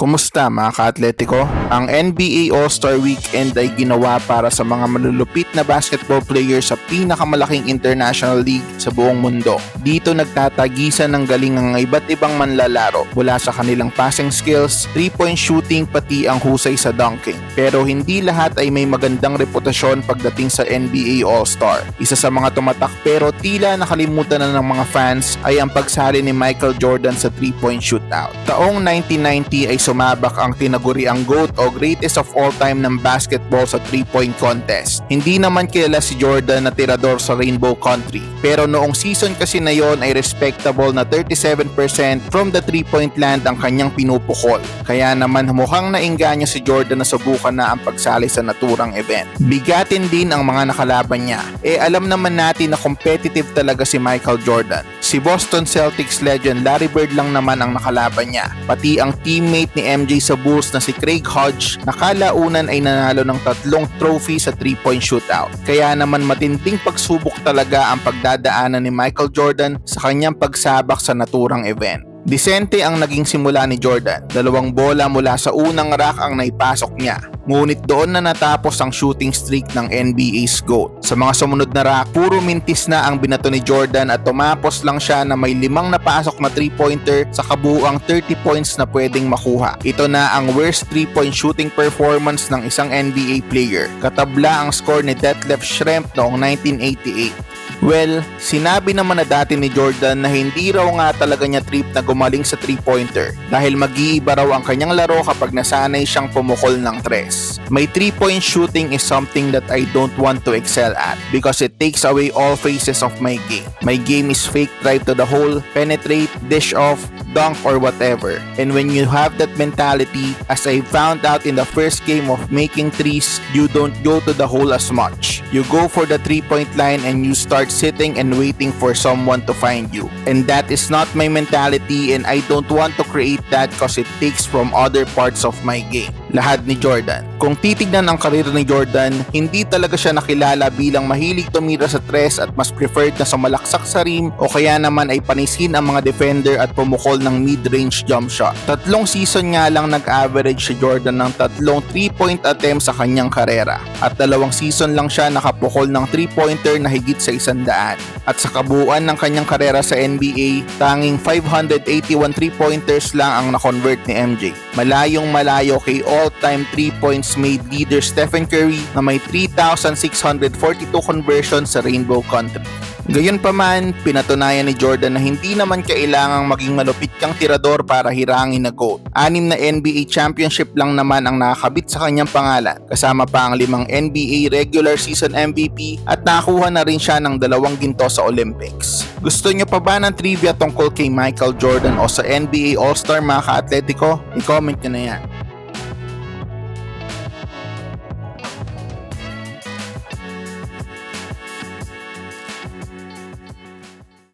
Kumusta mga ka-atletiko? Ang NBA All-Star Weekend ay ginawa para sa mga malulupit na basketball players sa pinakamalaking international league sa buong mundo. Dito nagtatagisan ng galing ang iba't ibang manlalaro mula sa kanilang passing skills, 3-point shooting pati ang husay sa dunking. Pero hindi lahat ay may magandang reputasyon pagdating sa NBA All-Star. Isa sa mga tumatak pero tila nakalimutan na ng mga fans ay ang pagsali ni Michael Jordan sa 3-point shootout. Taong 1990 ay sumabak ang tinaguriang GOAT o greatest of all time ng basketball sa 3-point contest. Hindi naman kilala si Jordan na tirador sa Rainbow Country. Pero noong season kasi na yon ay respectable na 37% from the 3-point land ang kanyang pinupukol. Kaya naman mukhang nainganyo si Jordan na subukan na ang pagsali sa naturang event. Bigatin din ang mga nakalaban niya. Eh alam naman natin na competitive talaga si Michael Jordan. Si Boston Celtics legend Larry Bird lang naman ang nakalaban niya. Pati ang teammate ni MJ sa Bulls na si Craig Hodge nakalaunan ay nanalo ng tatlong trophy sa 3-point shootout. Kaya naman matinding pagsubok talaga ang pagdadaanan ni Michael Jordan sa kanyang pagsabak sa naturang event. Disente ang naging simula ni Jordan. Dalawang bola mula sa unang rack ang naipasok niya. Ngunit doon na natapos ang shooting streak ng NBA's GOAT. Sa mga sumunod na rack, puro mintis na ang binato ni Jordan at tumapos lang siya na may limang napasok na 3-pointer sa kabuuang 30 points na pwedeng makuha. Ito na ang worst 3-point shooting performance ng isang NBA player. Katabla ang score ni Detlef Schrempf noong 1988. Well, sinabi naman na dati ni Jordan na hindi raw nga talaga niya trip na gumaling sa 3-pointer dahil mag-iiba raw ang kanyang laro kapag nasanay siyang pumukol ng tres. My 3-point shooting is something that I don't want to excel at because it takes away all phases of my game. My game is fake drive to the hole, penetrate, dish off, dunk or whatever. And when you have that mentality, as I found out in the first game of making threes, you don't go to the hole as much. You go for the three-point line and you start sitting and waiting for someone to find you. And that is not my mentality and I don't want to create that because it takes from other parts of my game. Lahad ni Jordan. Kung titignan ang karir ni Jordan, hindi talaga siya nakilala bilang mahilig tumira sa tres at mas preferred na sumalaksak sa rim o kaya naman ay panisin ang mga defender at pumukol ng mid-range jump shot. Tatlong season nga lang nag-average si Jordan ng tatlong 3-point attempts sa kanyang karera at dalawang season lang siya nakapukol ng 3-pointer na higit sa isang daan. At sa kabuuan ng kanyang karera sa NBA, tanging 581 3-pointers lang ang na-convert ni MJ. Malayong malayo kay all-time 3 points made leader Stephen Curry na may 3,642 conversions sa Rainbow Country. Gayunpaman, pinatunayan ni Jordan na hindi naman kailangang maging malupit kang tirador para hirangin na GOAT. Anim na NBA championship lang naman ang nakakabit sa kanyang pangalan, kasama pa ang limang NBA regular season MVP at nakakuha na rin siya ng dalawang ginto sa Olympics. Gusto nyo pa ba ng trivia tungkol kay Michael Jordan o sa NBA All-Star mga ka-atletiko? I-comment nyo na yan.